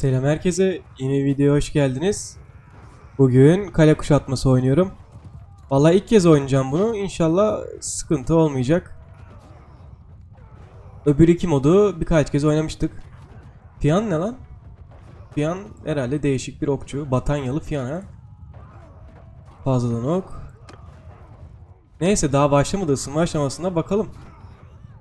Selam herkese. Yeni videoya hoş geldiniz. Bugün kale kuşatması oynuyorum. Vallahi ilk kez oynayacağım bunu. İnşallah sıkıntı olmayacak. Öbür iki modu birkaç kez oynamıştık. Fiyan ne lan? Fiyan herhalde değişik bir okçu. Batanyalı Fiyan ha. Fazladan ok. Neyse daha başlamadı ısınma aşamasında bakalım.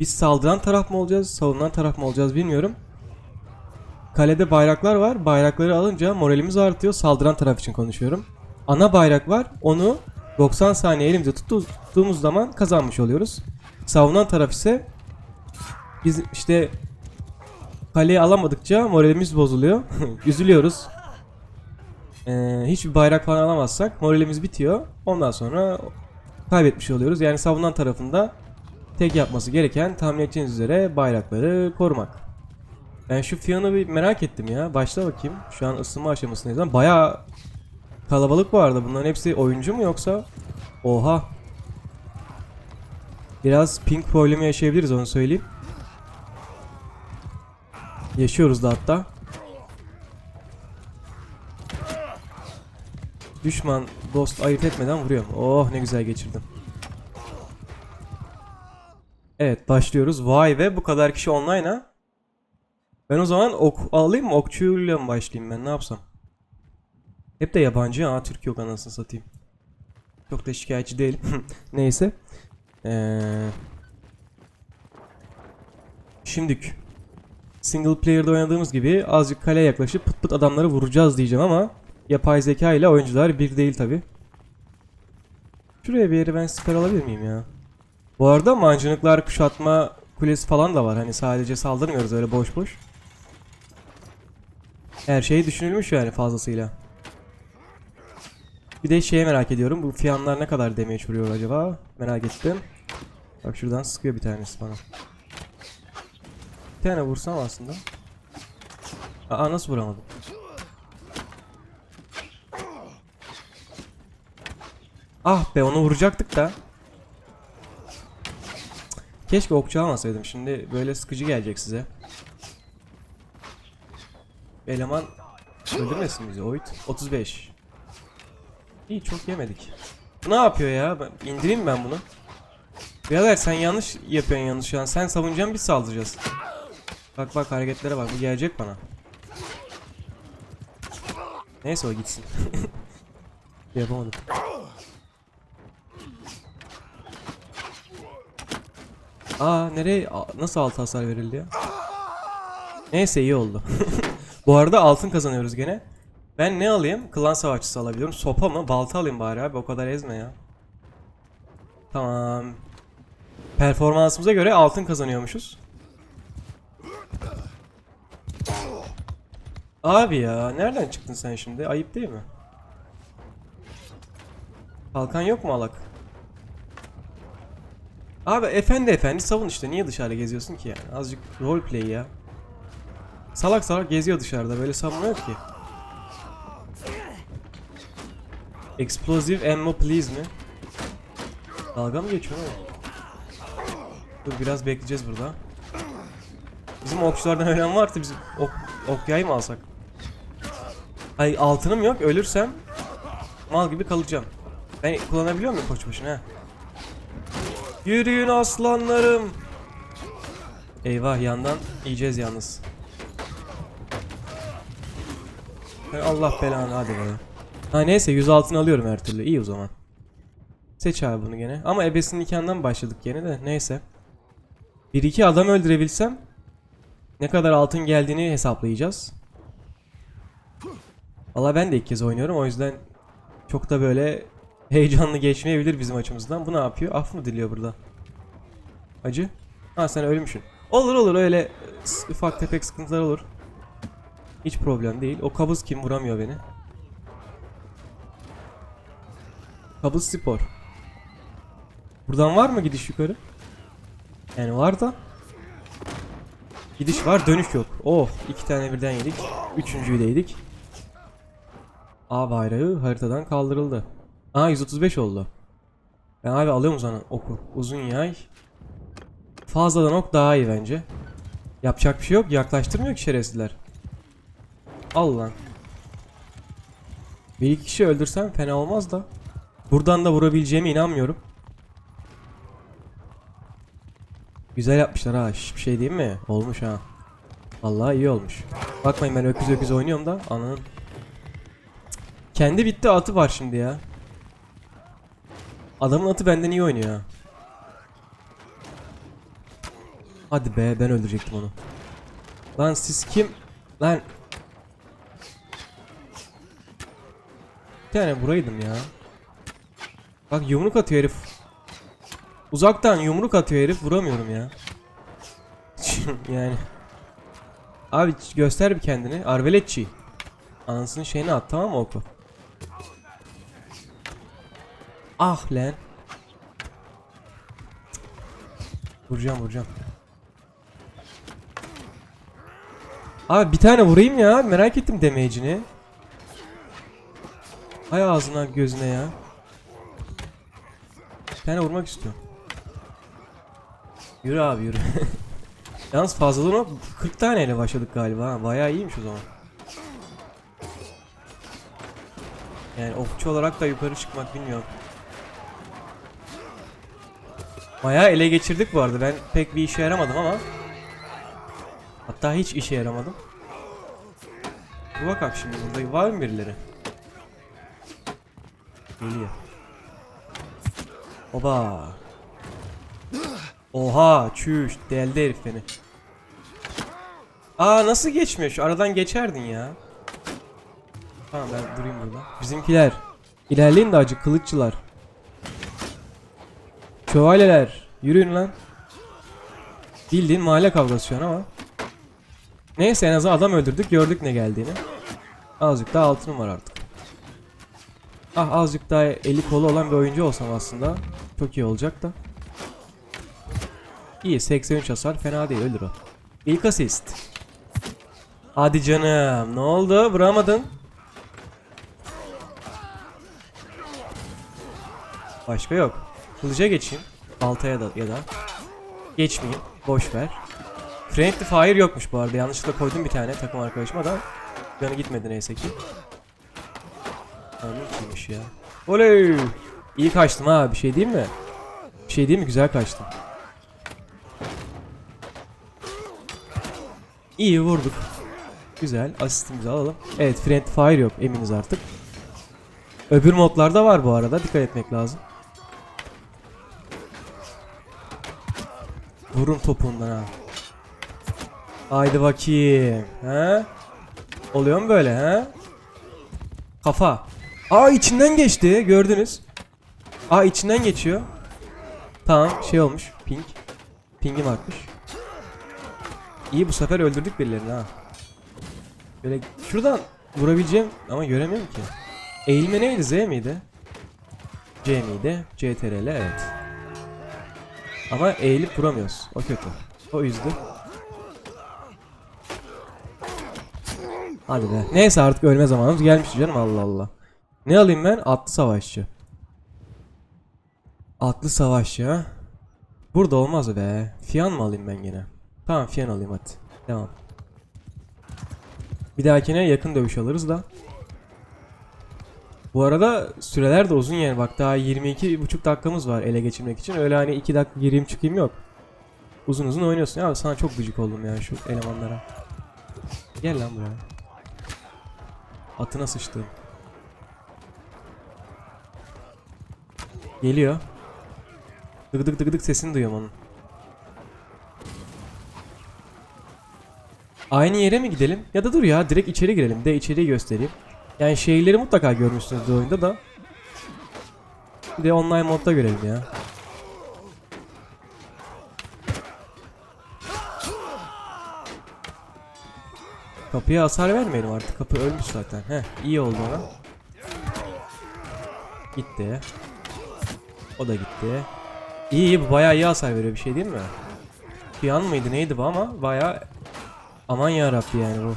Biz saldıran taraf mı olacağız, savunan taraf mı olacağız bilmiyorum. Kalede bayraklar var. Bayrakları alınca moralimiz artıyor. Saldıran taraf için konuşuyorum. Ana bayrak var. Onu 90 saniye elimizde tuttu- tuttuğumuz zaman kazanmış oluyoruz. Savunan taraf ise biz işte kaleyi alamadıkça moralimiz bozuluyor. Üzülüyoruz. Ee, hiçbir bayrak falan alamazsak moralimiz bitiyor. Ondan sonra kaybetmiş oluyoruz. Yani savunan tarafında tek yapması gereken tahmin edeceğiniz üzere bayrakları korumak. Ben şu Fion'u bir merak ettim ya. Başla bakayım. Şu an ısınma aşamasındayız ama bayağı kalabalık vardı. Bunların hepsi oyuncu mu yoksa? Oha. Biraz ping problemi yaşayabiliriz onu söyleyeyim. Yaşıyoruz da hatta. Düşman dost ayırt etmeden vuruyorum. Oh ne güzel geçirdim. Evet başlıyoruz. Vay ve bu kadar kişi online ha. Ben o zaman ok alayım mı? Okçuyla mı başlayayım ben? Ne yapsam? Hep de yabancı ha. Türk yok anasını satayım. Çok da şikayetçi değilim. Neyse. Ee... Şimdik. Single player'da oynadığımız gibi azıcık kaleye yaklaşıp pıt pıt adamları vuracağız diyeceğim ama yapay zeka ile oyuncular bir değil tabi. Şuraya bir yere ben siper alabilir miyim ya? Bu arada mancınıklar kuşatma kulesi falan da var. Hani sadece saldırmıyoruz öyle boş boş. Her şey düşünülmüş yani fazlasıyla. Bir de şeye merak ediyorum. Bu fiyanlar ne kadar damage vuruyor acaba? Merak ettim. Bak şuradan sıkıyor bir tanesi bana. Bir tane vursam aslında. Aa nasıl vuramadım? Ah be onu vuracaktık da. Keşke okçu almasaydım. Şimdi böyle sıkıcı gelecek size. Eleman öldürmesin bizi. Oyt 35. İyi çok yemedik. Ne yapıyor ya? Ben, indireyim ben bunu. Birader sen yanlış yapıyorsun yanlış şu. Sen savunacaksın biz saldıracağız. Bak bak hareketlere bak. Bu gelecek bana. Neyse o gitsin. Yapamadım. Aa nereye nasıl altı hasar verildi ya? Neyse iyi oldu. Bu arada altın kazanıyoruz gene. Ben ne alayım? Klan savaşçısı alabiliyorum. Sopa mı? Balta alayım bari abi. O kadar ezme ya. Tamam. Performansımıza göre altın kazanıyormuşuz. Abi ya nereden çıktın sen şimdi? Ayıp değil mi? Kalkan yok mu alak? Abi efendi efendi savun işte niye dışarıda geziyorsun ki yani azıcık roleplay ya Salak salak geziyor dışarıda böyle savunma yok ki Explosive ammo please mi? Dalga mı geçiyor oğlum? Dur biraz bekleyeceğiz burada Bizim okçulardan ölen varsa biz ok, ok yay mı alsak? Ay altınım yok ölürsem Mal gibi kalacağım Ben kullanabiliyor muyum koç başına? Yürüyün aslanlarım. Eyvah yandan yiyeceğiz yalnız. Hay Allah belanı hadi be. Ha neyse 100 altın alıyorum her türlü. İyi o zaman. Seç abi bunu gene. Ama ebesinin nikahından başladık gene de. Neyse. Bir iki adam öldürebilsem ne kadar altın geldiğini hesaplayacağız. Valla ben de ilk kez oynuyorum o yüzden çok da böyle heyecanlı geçmeyebilir bizim açımızdan. Bu ne yapıyor? Af mı diliyor burada? Acı? Ha sen ölmüşsün. Olur olur öyle ufak tefek sıkıntılar olur. Hiç problem değil. O kabız kim vuramıyor beni? Kabız spor. Buradan var mı gidiş yukarı? Yani var da. Gidiş var dönüş yok. Oh iki tane birden yedik. Üçüncüyü de yedik. A bayrağı haritadan kaldırıldı. Aa 135 oldu. Ben abi alıyorum sana oku. Uzun yay. Fazladan ok daha iyi bence. Yapacak bir şey yok. Yaklaştırmıyor ki şerefsizler. Al lan. Bir iki kişi öldürsem fena olmaz da. Buradan da vurabileceğime inanmıyorum. Güzel yapmışlar ha. Hiçbir şey değil mi? Olmuş ha. Vallahi iyi olmuş. Bakmayın ben öküz öküz oynuyorum da ananın. Kendi bitti atı var şimdi ya. Adamın atı benden iyi oynuyor ha. Hadi be ben öldürecektim onu. Lan siz kim? Lan. Bir tane vuraydım ya. Bak yumruk atıyor herif. Uzaktan yumruk atıyor herif vuramıyorum ya. yani. Abi göster bir kendini. Arveletçi. Anasının şeyini at tamam mı oku? Ah lan. Vuracağım vuracağım. Abi bir tane vurayım ya. Merak ettim damage'ini. Hay ağzına gözüne ya. Bir tane vurmak istiyorum. Yürü abi yürü. Yalnız fazlalığına 40 taneyle başladık galiba. Bayağı iyiymiş o zaman. Yani okçu olarak da yukarı çıkmak bilmiyorum. Bayağı ele geçirdik bu arada. Ben pek bir işe yaramadım ama. Hatta hiç işe yaramadım. Dur bakalım şimdi burada var mı birileri? Geliyor. Oba. Oha çüş deldi herif beni. Aa nasıl geçmiyor şu aradan geçerdin ya. Tamam ben durayım burada. Bizimkiler. İlerleyin de acı kılıççılar. Şövalyeler. Yürüyün lan. Bildiğin mahalle kavgası şu an ama. Neyse en azından adam öldürdük gördük ne geldiğini. Azıcık daha altınım var artık. Ah azıcık daha eli kolu olan bir oyuncu olsam aslında çok iyi olacak da. İyi 83 hasar fena değil öldür o. İlk asist. Hadi canım ne oldu vuramadın. Başka yok. Kılıca geçeyim. Baltaya da ya da. Geçmeyeyim. Boş ver. Friendly Fire yokmuş bu arada. Yanlışlıkla koydum bir tane takım arkadaşıma da. Canı gitmedi neyse ki. Kimmiş ya. Oley! İyi kaçtım ha bir şey değil mi? Bir şey değil mi? Güzel kaçtım. İyi vurduk. Güzel. Asistimizi alalım. Evet Friendly Fire yok eminiz artık. Öbür modlarda var bu arada. Dikkat etmek lazım. Vurun topuğundan ha. Haydi bakayım. He? Oluyor mu böyle he? Kafa. Aa içinden geçti gördünüz. Aa içinden geçiyor. Tamam şey olmuş. Pink. Ping'im artmış. İyi bu sefer öldürdük birilerini ha. Böyle şuradan vurabileceğim ama göremiyorum ki. Eğilme neydi Z miydi? C miydi? CTRL evet. Ama eğilip vuramıyoruz. O kötü. O üzdü. Hadi be. Neyse artık ölme zamanımız gelmiş canım Allah Allah. Ne alayım ben? Atlı savaşçı. Atlı savaşçı. Burada olmaz be. Fiyan mı alayım ben gene? Tamam fiyan alayım hadi. Devam. Bir dahakine yakın dövüş alırız da. Bu arada süreler de uzun yani bak daha 22,5 dakikamız var ele geçirmek için. Öyle hani 2 dakika gireyim çıkayım yok. Uzun uzun oynuyorsun ya sana çok gıcık oldum ya şu elemanlara. Gel lan buraya. Atına sıçtım. Geliyor. Dık dık dık dık sesini duyuyorum onun. Aynı yere mi gidelim? Ya da dur ya direkt içeri girelim de içeriği göstereyim. Yani şehirleri mutlaka görmüşsünüz oyunda da. Bir de online modda görelim ya. Kapıya hasar vermeyelim artık. Kapı ölmüş zaten. Heh, iyi oldu ona. Gitti. O da gitti. İyi iyi bu bayağı iyi hasar veriyor bir şey değil mi? Piyan mıydı neydi bu ama bayağı aman yarabbi yani bu.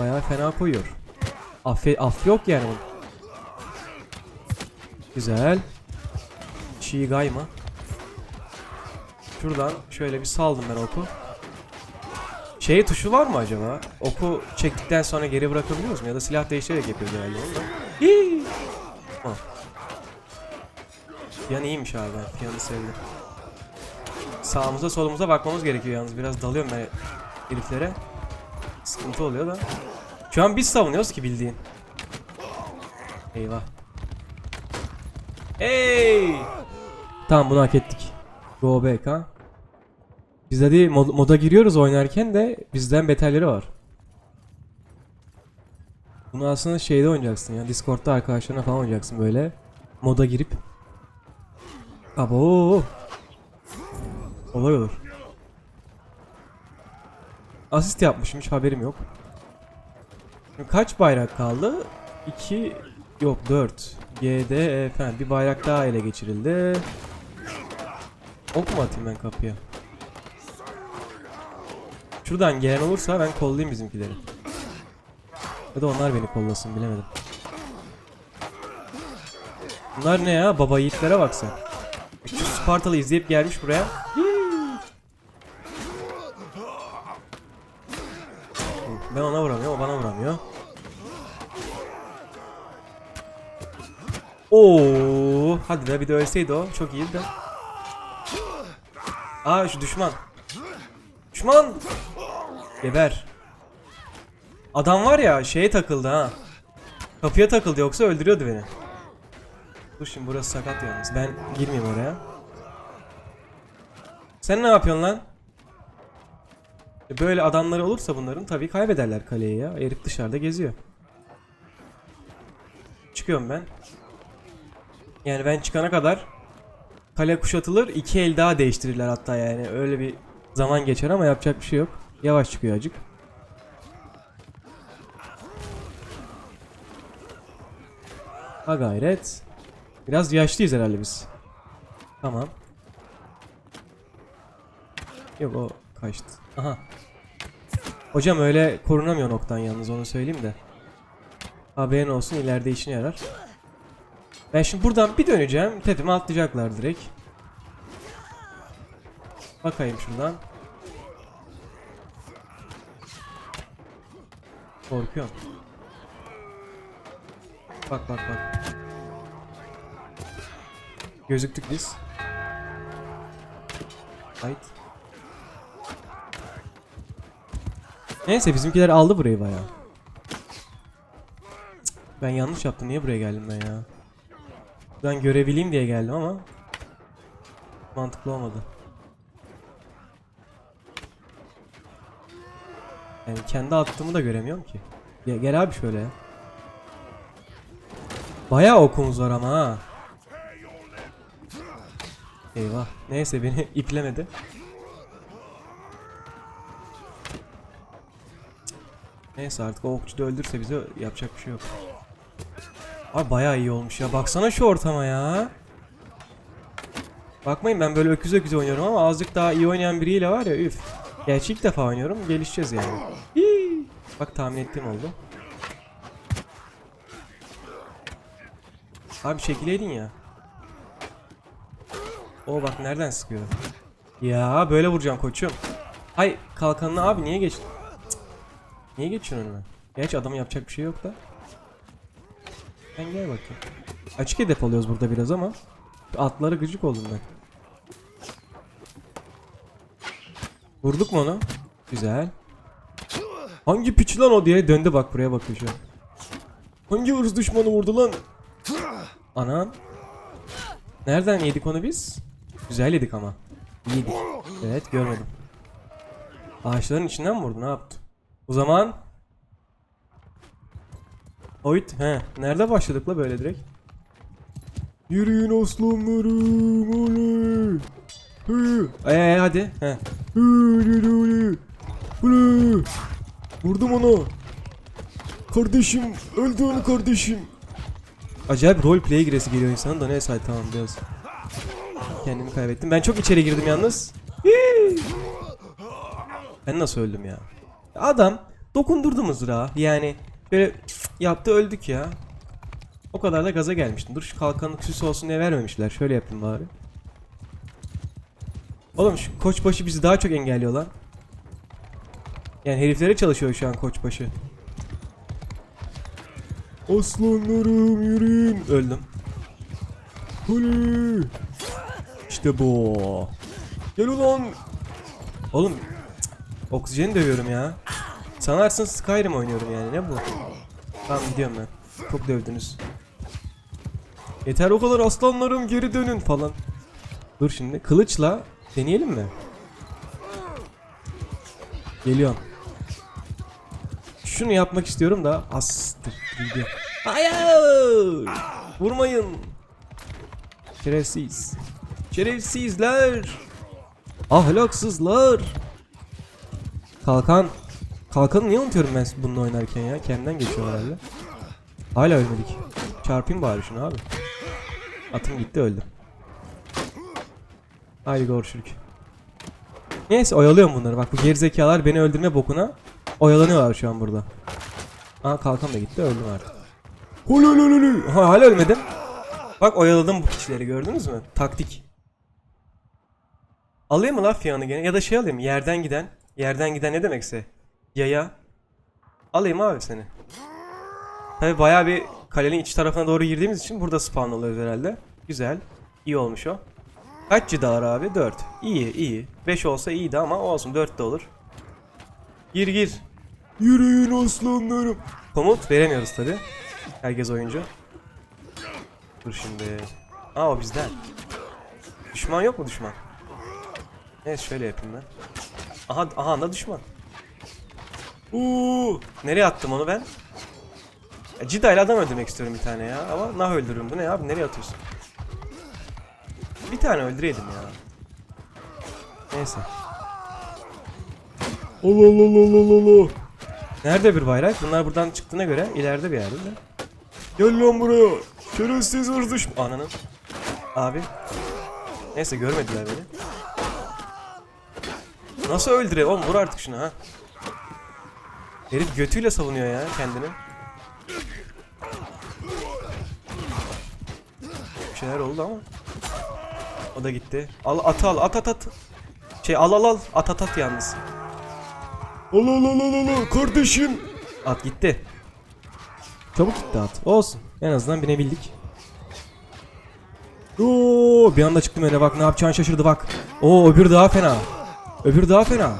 Bayağı fena koyuyor. Affe, af yok yani bunun. Güzel. Çiğ gayma. Şuradan şöyle bir saldım ben oku. Şey tuşu var mı acaba? Oku çektikten sonra geri bırakabiliyoruz mu? Ya da silah değiştirerek yapıyoruz herhalde onu da. Hii! Tamam. Piyan iyiymiş abi ben piyanı sevdim. Sağımıza solumuza bakmamız gerekiyor yalnız. Biraz dalıyorum ben heriflere. Sıkıntı oluyor da. Şu an biz savunuyoruz ki bildiğin. Eyvah. Hey! Tamam bunu hak ettik. Go back ha. Biz hadi mod- moda giriyoruz oynarken de bizden beterleri var. Bunu aslında şeyde oynayacaksın ya. Discord'da arkadaşlarına falan oynayacaksın böyle. Moda girip. Abo. Olay olur. Asist yapmışım hiç haberim yok. Kaç bayrak kaldı? 2 yok 4. GD E falan bir bayrak daha ele geçirildi. Ok mu atayım ben kapıya? Şuradan gelen olursa ben kollayayım bizimkileri. Ya da onlar beni kollasın bilemedim. Bunlar ne ya? Baba yiğitlere bak. Spartalı izleyip gelmiş buraya. Ben ona vuramıyorum, o bana vuramıyor. Oo, hadi de bir de ölseydi o. Çok iyiydi de. Aa şu düşman. Düşman. Geber. Adam var ya şeye takıldı ha. Kapıya takıldı yoksa öldürüyordu beni. Dur şimdi burası sakat yalnız. Ben girmeyeyim oraya. Sen ne yapıyorsun lan? E, Böyle adamları olursa bunların tabii kaybederler kaleyi ya. Herif dışarıda geziyor. Çıkıyorum ben. Yani ben çıkana kadar kale kuşatılır. iki el daha değiştirirler hatta yani. Öyle bir zaman geçer ama yapacak bir şey yok. Yavaş çıkıyor acık. Ha gayret. Biraz yaşlıyız herhalde biz. Tamam. Yok o kaçtı. Aha. Hocam öyle korunamıyor noktan yalnız onu söyleyeyim de. Haberin olsun ileride işine yarar. Ben şimdi buradan bir döneceğim. Tepeme atlayacaklar direkt. Bakayım şuradan. Korkuyorum. Bak bak bak. Gözüktük biz. Hayt. Neyse bizimkiler aldı burayı bayağı. Ben yanlış yaptım. Niye buraya geldim ben ya? Ben görebileyim diye geldim ama mantıklı olmadı. Yani kendi attığımı da göremiyorum ki. Ya, gel abi şöyle ya. Bayağı okumuz var ama ha. Eyvah. Neyse beni iplemedi. Neyse artık o okçu da öldürse bize yapacak bir şey yok. Abi bayağı iyi olmuş ya. Baksana şu ortama ya. Bakmayın ben böyle öküz öküz oynuyorum ama azıcık daha iyi oynayan biriyle var ya üf. Gerçi ilk defa oynuyorum. Gelişeceğiz yani. Hii. Bak tahmin ettiğim oldu. Abi çekileydin ya. O bak nereden sıkıyor. Ya böyle vuracağım koçum. Hay kalkanını abi niye geç? Niye geçiyorsun önüme? Geç adamın yapacak bir şey yok da. Ben gel bakayım. Açık hedef alıyoruz burada biraz ama. Atları gıcık oldum ben. Vurduk mu onu? Güzel. Hangi piç lan o diye döndü bak buraya bakıyor şu an. Hangi hırs düşmanı vurdu lan? Anam. Nereden yedik onu biz? Güzel yedik ama. Yedik. Evet görmedim. Ağaçların içinden mi vurdu ne yaptı? O zaman Oyt he. Nerede başladık la böyle direkt? Yürüyün aslanlarım oley. Hı. Ee hadi. He. Hı. Oley. Vurdum onu. Kardeşim öldü onu kardeşim. Acayip roleplay giresi geliyor insanın da neyse tamam biraz. Kendimi kaybettim. Ben çok içeri girdim yalnız. Ben nasıl öldüm ya? Adam dokundurdu mızrağı. Yani böyle yaptı öldük ya. O kadar da gaza gelmiştim. Dur şu kalkanlık süs olsun diye vermemişler. Şöyle yapayım bari. Oğlum şu koçbaşı bizi daha çok engelliyor lan. Yani heriflere çalışıyor şu an koçbaşı. Aslanlarım yürüyün. Öldüm. Huli. İşte bu. Gel ulan. Oğlum oksijeni dövüyorum ya. Sanarsın Skyrim oynuyorum yani ne bu? Tamam gidiyorum ben. Çok dövdünüz. Yeter o kadar aslanlarım geri dönün falan. Dur şimdi kılıçla deneyelim mi? Geliyorum. Şunu yapmak istiyorum da astır. Hayır! Vurmayın. Şerefsiz. Şerefsizler. Ahlaksızlar. Kalkan. Kalkanı niye unutuyorum ben bununla oynarken ya? Kendimden geçiyor herhalde. Hala ölmedik. Çarpayım bari şunu abi. Atım gitti öldü. Haydi görüşürük. Neyse oyalıyorum bunları. Bak bu gerizekalar beni öldürme bokuna oyalanıyorlar şu an burada. Aa kalkan da gitti öldüm artık. Ha, hala ölmedim. Bak oyaladım bu kişileri gördünüz mü? Taktik. Alayım mı lan Fiyan'ı gene? Ya da şey alayım yerden giden. Yerden giden ne demekse. Yaya. Alayım abi seni. Tabi bayağı bir kalenin iç tarafına doğru girdiğimiz için burada spawn oluyoruz herhalde. Güzel. İyi olmuş o. Kaç cidalar abi? 4. İyi iyi. 5 olsa iyiydi ama olsun 4 de olur. Gir gir. Yürüyün aslanlarım. Komut veremiyoruz tabi. Herkes oyuncu. Dur şimdi. Aa o bizden. Düşman yok mu düşman? Evet şöyle yapayım ben. Aha aha da düşman. Uuu. Nereye attım onu ben? Ya, Cida ile adam öldürmek istiyorum bir tane ya. Ama nah öldürürüm. Bu ne abi? Nereye atıyorsun? Bir tane öldüreydim ya. Neyse. Allah Allah Allah Allah. Nerede bir bayrak? Bunlar buradan çıktığına göre ileride bir yerde de. Gel lan buraya. Şerefsiz düşman. Ananın. Abi. Neyse görmediler beni. Nasıl öldürüyor? Oğlum vur artık şunu ha. Herif götüyle savunuyor ya kendini. Bir şeyler oldu ama. O da gitti. Al at al at at at. Şey al al al at at at yalnız. Al al al al al kardeşim. At gitti. Çabuk gitti at. Olsun. En azından binebildik. Oo, bir anda çıktım öyle bak ne yapacağını şaşırdı bak. Oo öbür daha fena. Öbür daha fena.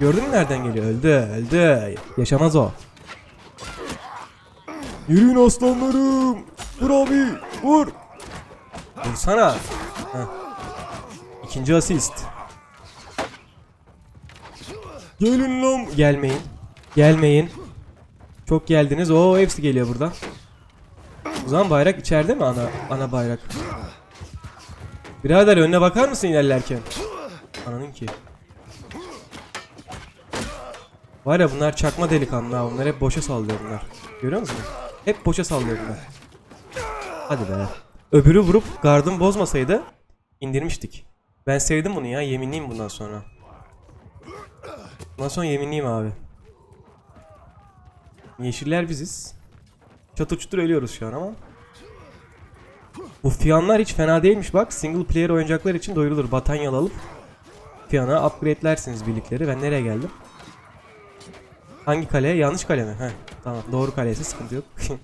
Gördün mü nereden geliyor? Öldü, öldü. Yaşamaz o. Yürüyün aslanlarım. Vur abi, vur. Vursana. Heh. İkinci asist. Gelin lan. Gelmeyin. Gelmeyin. Çok geldiniz. Oo hepsi geliyor buradan. O zaman bayrak içeride mi ana ana bayrak? Birader önüne bakar mısın ilerlerken? Ananın ki. Var ya bunlar çakma delikanlı ha. Bunlar hep boşa sallıyor bunlar. Görüyor musun? Hep boşa sallıyor bunlar. Hadi be. Öbürü vurup gardını bozmasaydı indirmiştik. Ben sevdim bunu ya. Yeminliyim bundan sonra. Bundan sonra yeminliyim abi. Yeşiller biziz. Çatır çutur ölüyoruz şu an ama. Bu fiyanlar hiç fena değilmiş bak. Single player oyuncaklar için doyurulur. Batanyalı alıp fiyana upgrade'lersiniz birlikleri. Ben nereye geldim? Hangi kale? Yanlış kale mi? Heh, tamam. Doğru kaleyse sıkıntı yok.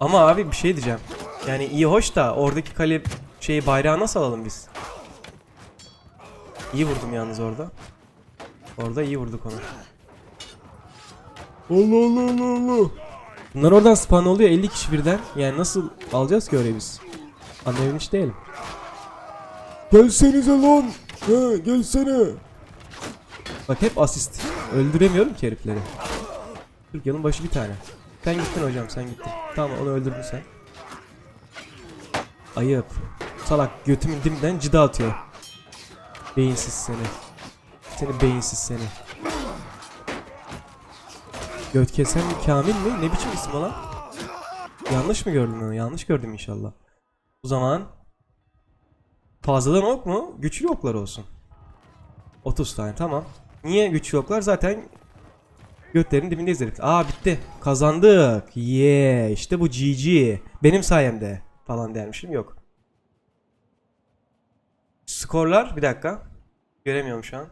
Ama abi bir şey diyeceğim. Yani iyi hoş da oradaki kale şeyi bayrağı nasıl alalım biz? İyi vurdum yalnız orada. Orada iyi vurduk onu. Allah Allah Allah Allah. Bunlar oradan spawn oluyor 50 kişi birden. Yani nasıl alacağız ki orayı biz? Anlayabilmiş değilim. Gelsenize lan. He gelsene. Bak hep asist. Öldüremiyorum ki herifleri. 40 yılın başı bir tane. Sen gittin hocam sen gittin. Tamam onu öldürdün sen. Ayıp. Salak götümün dimden cida atıyor. Beyinsiz seni. Seni beyinsiz seni. Göt kesen Kamil mi? Ne biçim isim o lan? Yanlış mı gördüm onu? Yanlış gördüm inşallah. O zaman fazladan ok mu? Güçlü oklar olsun. 30 tane tamam. Niye güç yoklar? Zaten götlerin dibindeyiz dedik. Aa bitti. Kazandık. Yeah işte bu GG. Benim sayemde falan dermişim yok. Skorlar bir dakika. Göremiyorum şu an.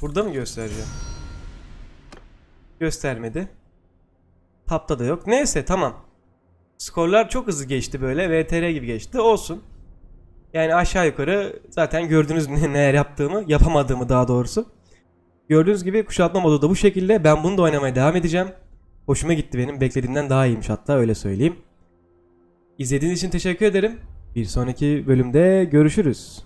Burada mı göstereceğim? Göstermedi. Tapta da yok. Neyse tamam. Skorlar çok hızlı geçti böyle. VTR gibi geçti. Olsun. Yani aşağı yukarı zaten gördünüz ne- neler yaptığımı, yapamadığımı daha doğrusu. Gördüğünüz gibi kuşatma modu da bu şekilde. Ben bunu da oynamaya devam edeceğim. Hoşuma gitti benim. Beklediğimden daha iyiymiş hatta öyle söyleyeyim. İzlediğiniz için teşekkür ederim. Bir sonraki bölümde görüşürüz.